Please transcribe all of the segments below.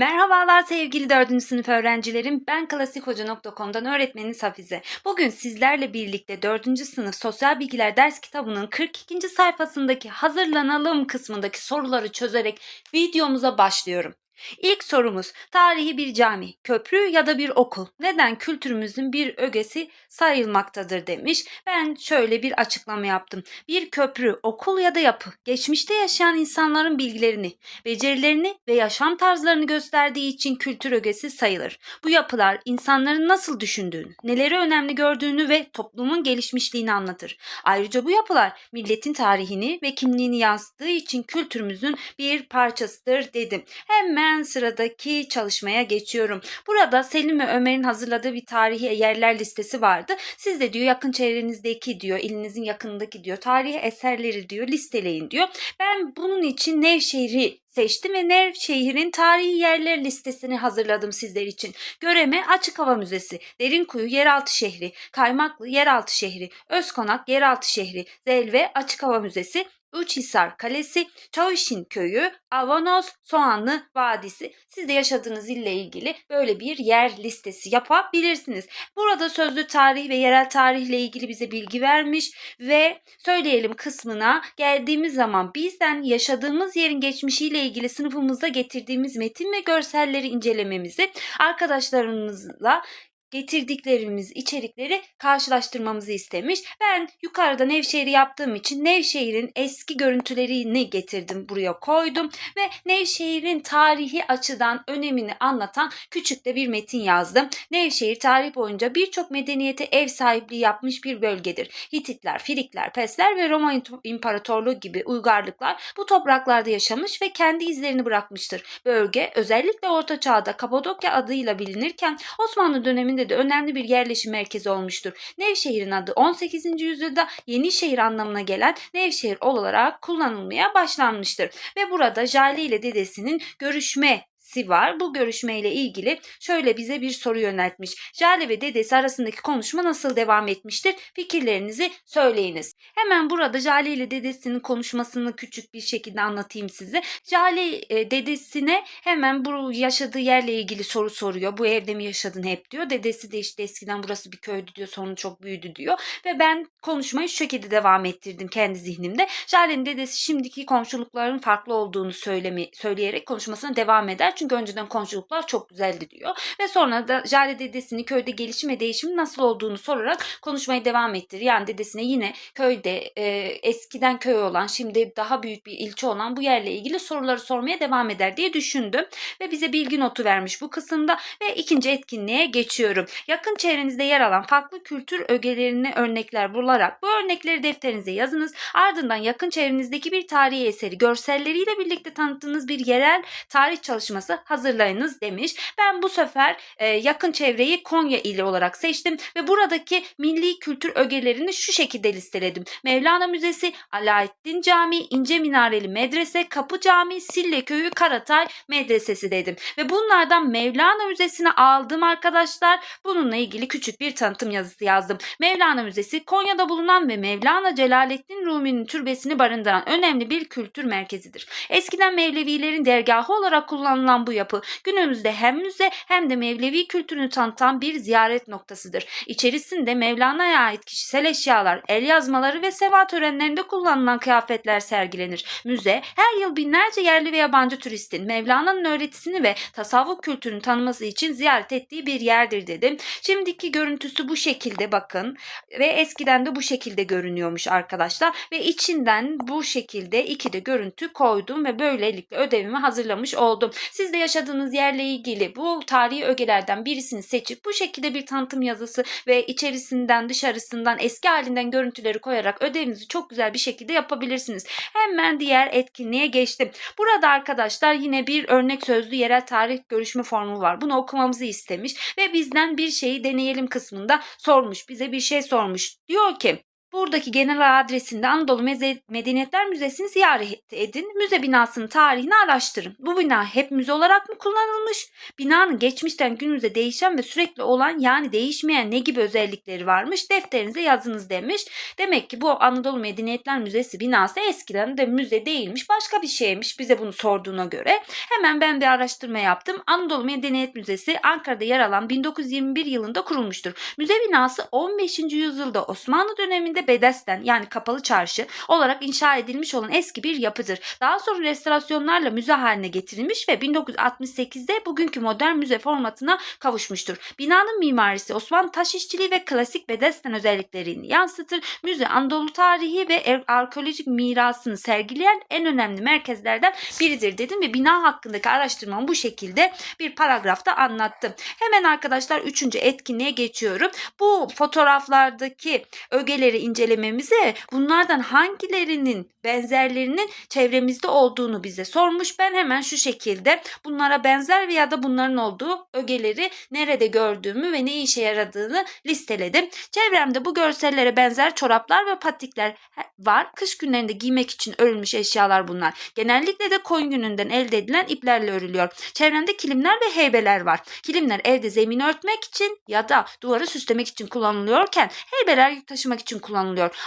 Merhabalar sevgili 4. sınıf öğrencilerim. Ben klasikhoca.com'dan öğretmeniniz Hafize. Bugün sizlerle birlikte 4. sınıf sosyal bilgiler ders kitabının 42. sayfasındaki hazırlanalım kısmındaki soruları çözerek videomuza başlıyorum. İlk sorumuz tarihi bir cami, köprü ya da bir okul neden kültürümüzün bir ögesi sayılmaktadır demiş. Ben şöyle bir açıklama yaptım. Bir köprü, okul ya da yapı geçmişte yaşayan insanların bilgilerini, becerilerini ve yaşam tarzlarını gösterdiği için kültür ögesi sayılır. Bu yapılar insanların nasıl düşündüğünü, neleri önemli gördüğünü ve toplumun gelişmişliğini anlatır. Ayrıca bu yapılar milletin tarihini ve kimliğini yansıttığı için kültürümüzün bir parçasıdır dedim. Hemen sıradaki çalışmaya geçiyorum. Burada Selim ve Ömer'in hazırladığı bir tarihi yerler listesi vardı. Siz de diyor yakın çevrenizdeki diyor, ilinizin yakınındaki diyor, tarihi eserleri diyor listeleyin diyor. Ben bunun için Nevşehir'i seçtim ve Nevşehir'in tarihi yerler listesini hazırladım sizler için. Göreme Açık Hava Müzesi, Derinkuyu Yeraltı Şehri, Kaymaklı Yeraltı Şehri, Özkonak Yeraltı Şehri, Zelve Açık Hava Müzesi, Uçhisar Kalesi, Çavuşin Köyü, Avanos, Soğanlı Vadisi. Siz de yaşadığınız ille ilgili böyle bir yer listesi yapabilirsiniz. Burada sözlü tarih ve yerel tarihle ilgili bize bilgi vermiş ve söyleyelim kısmına geldiğimiz zaman bizden yaşadığımız yerin geçmişiyle ilgili sınıfımızda getirdiğimiz metin ve görselleri incelememizi arkadaşlarımızla getirdiklerimiz içerikleri karşılaştırmamızı istemiş. Ben yukarıda Nevşehir'i yaptığım için Nevşehir'in eski görüntülerini getirdim buraya koydum ve Nevşehir'in tarihi açıdan önemini anlatan küçük de bir metin yazdım. Nevşehir tarih boyunca birçok medeniyete ev sahipliği yapmış bir bölgedir. Hititler, Frikler, Persler ve Roma İmparatorluğu gibi uygarlıklar bu topraklarda yaşamış ve kendi izlerini bırakmıştır. Bölge özellikle Orta Çağ'da Kapadokya adıyla bilinirken Osmanlı döneminde de önemli bir yerleşim merkezi olmuştur. Nevşehir'in adı 18. yüzyılda Yenişehir anlamına gelen Nevşehir olarak kullanılmaya başlanmıştır. Ve burada Jale ile dedesinin görüşme var. Bu görüşmeyle ilgili şöyle bize bir soru yöneltmiş. Jale ve dedesi arasındaki konuşma nasıl devam etmiştir? Fikirlerinizi söyleyiniz. Hemen burada Jale ile dedesinin konuşmasını küçük bir şekilde anlatayım size. Jale e, dedesine hemen bu yaşadığı yerle ilgili soru soruyor. Bu evde mi yaşadın hep diyor. Dedesi de işte eskiden burası bir köydü diyor. Sonra çok büyüdü diyor. Ve ben konuşmayı şu şekilde devam ettirdim kendi zihnimde. Jale'nin dedesi şimdiki komşulukların farklı olduğunu söylemi, söyleyerek konuşmasına devam eder. Çünkü önceden komşuluklar çok güzeldi diyor. Ve sonra da Jale dedesini köyde gelişim ve değişim nasıl olduğunu sorarak konuşmaya devam ettir. Yani dedesine yine köyde e, eskiden köy olan şimdi daha büyük bir ilçe olan bu yerle ilgili soruları sormaya devam eder diye düşündüm. Ve bize bilgi notu vermiş bu kısımda ve ikinci etkinliğe geçiyorum. Yakın çevrenizde yer alan farklı kültür ögelerini örnekler bularak bu örnekleri defterinize yazınız. Ardından yakın çevrenizdeki bir tarihi eseri görselleriyle birlikte tanıttığınız bir yerel tarih çalışması hazırlayınız demiş. Ben bu sefer e, yakın çevreyi Konya ili olarak seçtim ve buradaki milli kültür ögelerini şu şekilde listeledim. Mevlana Müzesi, Alaeddin Camii, İnce Minareli Medrese, Kapı Camii, Sille Köyü, Karatay Medresesi dedim. Ve bunlardan Mevlana Müzesi'ne aldım arkadaşlar. Bununla ilgili küçük bir tanıtım yazısı yazdım. Mevlana Müzesi Konya'da bulunan ve Mevlana Celaleddin Rumi'nin türbesini barındıran önemli bir kültür merkezidir. Eskiden Mevlevilerin dergahı olarak kullanılan bu yapı günümüzde hem müze hem de Mevlevi kültürünü tanıtan bir ziyaret noktasıdır. İçerisinde Mevlana'ya ait kişisel eşyalar, el yazmaları ve seva törenlerinde kullanılan kıyafetler sergilenir. Müze her yıl binlerce yerli ve yabancı turistin Mevlana'nın öğretisini ve tasavvuf kültürünü tanıması için ziyaret ettiği bir yerdir dedim. Şimdiki görüntüsü bu şekilde bakın ve eskiden de bu şekilde görünüyormuş arkadaşlar ve içinden bu şekilde iki de görüntü koydum ve böylelikle ödevimi hazırlamış oldum. Siz de yaşadığınız yerle ilgili bu tarihi ögelerden birisini seçip bu şekilde bir tanıtım yazısı ve içerisinden dışarısından eski halinden görüntüleri koyarak ödevinizi çok güzel bir şekilde yapabilirsiniz. Hemen diğer etkinliğe geçtim. Burada arkadaşlar yine bir örnek sözlü yerel tarih görüşme formu var. Bunu okumamızı istemiş ve bizden bir şeyi deneyelim kısmında sormuş. Bize bir şey sormuş. Diyor ki Buradaki genel adresinde Anadolu Meze- Medeniyetler Müzesi'ni ziyaret edin. Müze binasının tarihini araştırın. Bu bina hep müze olarak mı kullanılmış? Binanın geçmişten günümüze değişen ve sürekli olan yani değişmeyen ne gibi özellikleri varmış? Defterinize yazınız demiş. Demek ki bu Anadolu Medeniyetler Müzesi binası eskiden de müze değilmiş. Başka bir şeymiş bize bunu sorduğuna göre. Hemen ben bir araştırma yaptım. Anadolu Medeniyet Müzesi Ankara'da yer alan 1921 yılında kurulmuştur. Müze binası 15. yüzyılda Osmanlı döneminde Bedesten yani kapalı çarşı olarak inşa edilmiş olan eski bir yapıdır. Daha sonra restorasyonlarla müze haline getirilmiş ve 1968'de bugünkü modern müze formatına kavuşmuştur. Binanın mimarisi Osmanlı taş işçiliği ve klasik Bedesten özelliklerini yansıtır. Müze Anadolu tarihi ve arkeolojik mirasını sergileyen en önemli merkezlerden biridir dedim ve bina hakkındaki araştırmamı bu şekilde bir paragrafta anlattım. Hemen arkadaşlar üçüncü etkinliğe geçiyorum. Bu fotoğraflardaki ögeleri incelememize bunlardan hangilerinin benzerlerinin çevremizde olduğunu bize sormuş. Ben hemen şu şekilde bunlara benzer veya da bunların olduğu ögeleri nerede gördüğümü ve ne işe yaradığını listeledim. Çevremde bu görsellere benzer çoraplar ve patikler var. Kış günlerinde giymek için örülmüş eşyalar bunlar. Genellikle de koyun gününden elde edilen iplerle örülüyor. Çevremde kilimler ve heybeler var. Kilimler evde zemini örtmek için ya da duvarı süslemek için kullanılıyorken heybeler yük taşımak için kullanılıyor.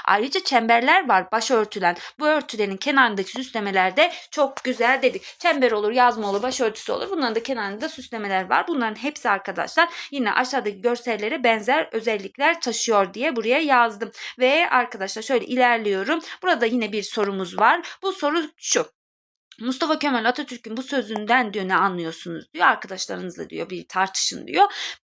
Ayrıca çemberler var başörtülen. Bu örtülerin kenarındaki süslemeler de çok güzel dedik. Çember olur, yazma olur, başörtüsü olur. Bunların da kenarında süslemeler var. Bunların hepsi arkadaşlar yine aşağıdaki görsellere benzer özellikler taşıyor diye buraya yazdım. Ve arkadaşlar şöyle ilerliyorum. Burada yine bir sorumuz var. Bu soru şu. Mustafa Kemal Atatürk'ün bu sözünden diyor ne anlıyorsunuz diyor. Arkadaşlarınızla diyor bir tartışın diyor.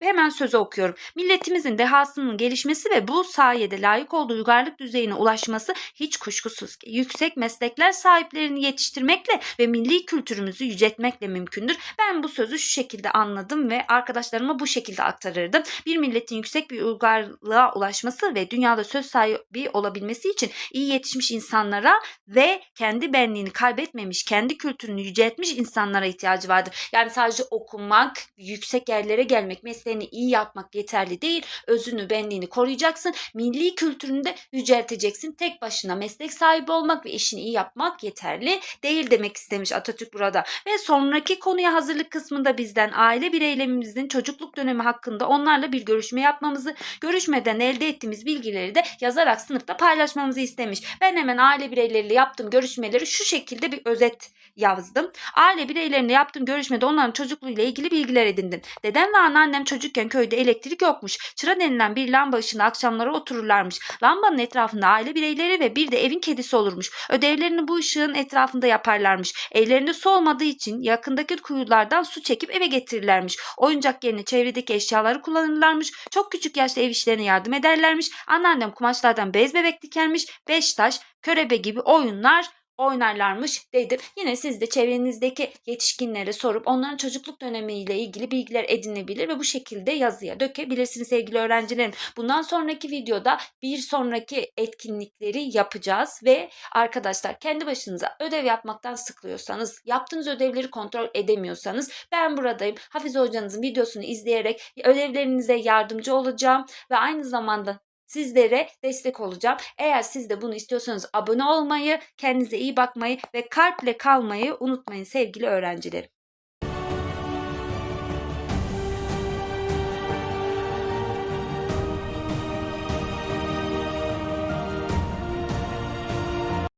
Hemen sözü okuyorum. Milletimizin dehasının gelişmesi ve bu sayede layık olduğu uygarlık düzeyine ulaşması hiç kuşkusuz ki yüksek meslekler sahiplerini yetiştirmekle ve milli kültürümüzü yüceltmekle mümkündür. Ben bu sözü şu şekilde anladım ve arkadaşlarıma bu şekilde aktarırdım. Bir milletin yüksek bir uygarlığa ulaşması ve dünyada söz sahibi olabilmesi için iyi yetişmiş insanlara ve kendi benliğini kaybetmemiş, kendi kültürünü yüceltmiş insanlara ihtiyacı vardır. Yani sadece okumak, yüksek yerlere gelmek, mesleğini iyi yapmak yeterli değil. Özünü, benliğini koruyacaksın. Milli kültürünü de yücelteceksin. Tek başına meslek sahibi olmak ve işini iyi yapmak yeterli değil demek istemiş Atatürk burada. Ve sonraki konuya hazırlık kısmında bizden aile bireylerimizin çocukluk dönemi hakkında onlarla bir görüşme yapmamızı, görüşmeden elde ettiğimiz bilgileri de yazarak sınıfta paylaşmamızı istemiş. Ben hemen aile bireyleriyle yaptığım görüşmeleri şu şekilde bir özet yazdım. Aile bireylerine yaptığım görüşmede onların çocukluğuyla ilgili bilgiler edindim. Dedem ve anneannem çocukken köyde elektrik yokmuş. Çıra denilen bir lamba ışığında akşamları otururlarmış. Lambanın etrafında aile bireyleri ve bir de evin kedisi olurmuş. Ödevlerini bu ışığın etrafında yaparlarmış. Evlerinde su olmadığı için yakındaki kuyulardan su çekip eve getirirlermiş. Oyuncak yerine çevredeki eşyaları kullanırlarmış. Çok küçük yaşta ev işlerine yardım ederlermiş. Anneannem kumaşlardan bez bebek dikermiş. Beş taş, körebe gibi oyunlar oynarlarmış dedim. Yine siz de çevrenizdeki yetişkinlere sorup onların çocukluk dönemiyle ilgili bilgiler edinebilir ve bu şekilde yazıya dökebilirsiniz sevgili öğrencilerim. Bundan sonraki videoda bir sonraki etkinlikleri yapacağız ve arkadaşlar kendi başınıza ödev yapmaktan sıkılıyorsanız, yaptığınız ödevleri kontrol edemiyorsanız ben buradayım. Hafize hocanızın videosunu izleyerek ödevlerinize yardımcı olacağım ve aynı zamanda sizlere destek olacağım. Eğer siz de bunu istiyorsanız abone olmayı, kendinize iyi bakmayı ve kalple kalmayı unutmayın sevgili öğrencilerim.